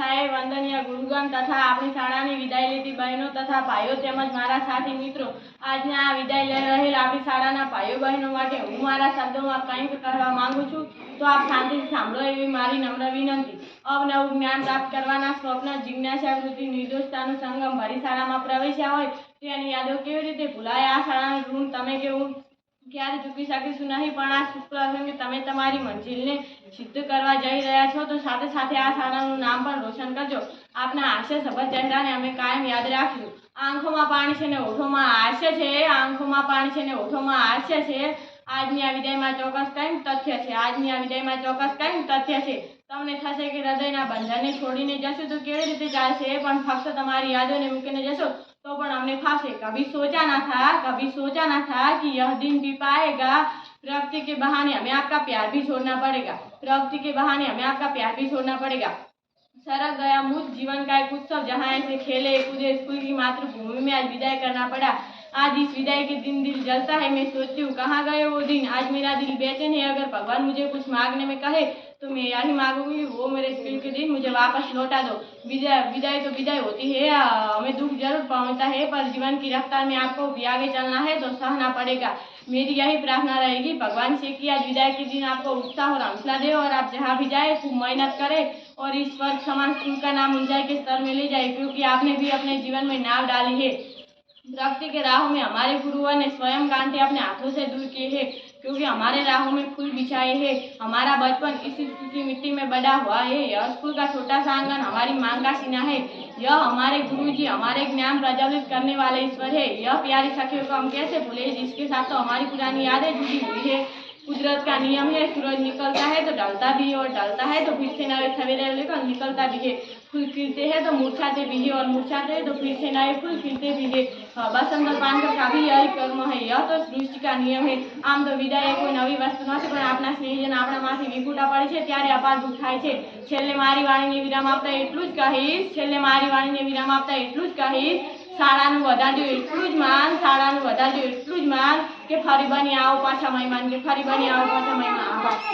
સાહેબ, વંદનીય ગુરુગણ તથા આપણી શાળાની વિદાય લીધી બહેનો તથા ભાઈઓ તેમજ મારા સાથી મિત્રો. આજના આ વિદાય લઈ રહેલ આપણી શાળાના ભાઈઓ બહેનો માટે હું મારા શબ્દોમાં કંઈક કરવા માંગુ છું. તો આપ શાંતિથી સાંભળો એવી મારી નમ્ર વિનંતી. અવનવું જ્ઞાન પ્રાપ્ત કરવાના સ્વપ્ન, જિજ્ઞાસા વૃત્તિ, નિર્દોષતાનું સંગમ ભરી શાળામાં પ્રવેશ્યા હોય તેની યાદો કેવી રીતે ભૂલાય? આ શાળાનું ઋણ તમે કેવું ક્યારે ચૂકી શકીશું નહીં, પણ આ શુભ કે તમે તમારી મંજિલને સિદ્ધ કરવા જઈ રહ્યા છો, તો સાથે સાથે આ શાળાનું નામ પણ રોશન કરજો. આપના હાસ્ય સભર ચહેરાને અમે કાયમ યાદ રાખીશું. આંખોમાં પાણી છે ને ઓઠોમાં હાસ્ય છે આંખોમાં પાણી છે ને ઓઠોમાં હાસ્ય છે. આજની આ વિદાયમાં ચોક્કસ કંઈક તથ્ય છે. આજની આ વિદાયમાં ચોક્કસ કંઈક તથ્ય છે. તમને થશે કે હૃદયના બંધનને છોડીને જશો તો કેવી રીતે ચાલશે પણ ફક્ત તમારી યાદોને મૂકીને જશો. तो पण हमने फांसे, कभी सोचा ना था, कभी सोचा ना था कि यह दिन भी पाएगा। प्रकृति के बहाने हमें आपका प्यार भी छोड़ना पड़ेगा। प्रकृति के बहाने हमें आपका प्यार भी छोड़ना पड़ेगा। सरक गया मुझ जीवन का एक उत्सव, जहाँ ऐसे खेले, कूदे, स्कूल की मातृभूमि में आज विदाई करना पड़ा। आज इस विदाई के दिन दिल जलता है, मैं सोचती हूँ, कहाँ गए वो दिन? आज मेरा दिल बेचैन है, अगर भगवान मुझे कुछ मांगने में कहे तो मैं यही मांगूँगी, वो मेरे स्कूल के दिन मुझे वापस लौटा दो। विदाई विदाई तो विदाई होती है हमें दुख ज़रूर पहुँचता है, पर जीवन की रफ्तार में आपको भी आगे चलना है तो सहना पड़ेगा। मेरी यही प्रार्थना रहेगी, भगवान से कि आज विदाई के दिन आपको उत्साह और हौसला दे, और आप जहाँ भी जाए, खूब मेहनत करें, और इस वर्ग समान स्कूल का नाम ऊंचाई के स्तर में ले जाए, क्योंकि आपने भी अपने जीवन में नाव डाली है। प्रकृति के राह में हमारे गुरुओं ने स्वयं कांटे अपने हाथों से दूर किए हैं। क्योंकि हमारे राहों में फूल बिछाए हैं, हमारा बचपन इसी सूखी मिट्टी में बड़ा हुआ है। यह स्कूल का छोटा सा आँगन हमारी मांग का सीना है। यह हमारे गुरु जी हमारे ज्ञान प्रज्वलित करने वाले ईश्वर है। यह प्यारी सखियों को हम कैसे भूले, जिसके साथ तो हमारी पुरानी यादें जुड़ी हुई है। कुदरत का नियम है, सूरज निकलता है तो ढलता भी है और ढलता है तो फिर से नए सवेरे निकलता भी है। फूल खिलते हैं तो मुरझाते भी है और मुरझाते हैं तो फिर से नए फूल खिलते भी है हाँ, बसंत और पानकर का भी यही कर्म है यह તો સૃષ્ટિ કા નિયમ હે આમ તો વિદાય એ કોઈ નવી વસ્તુ નથી પણ આપણા સ્નેહીજન આપણામાંથી વિખૂટા પડે છે ત્યારે અપાર દુઃખ થાય છે છેલ્લે મારી વાણીને વિરામ આપતા એટલું જ કહીશ છેલ્લે મારી વાણીને વિરામ આપતા એટલું જ કહીશ શાળાનું વધારજો એટલું જ માન શાળાનું વધારજો એટલું જ માન કે ફરી બની આવો પાછા મહેમાન કે ફરી બની આવો પાછા મહેમાન આભાર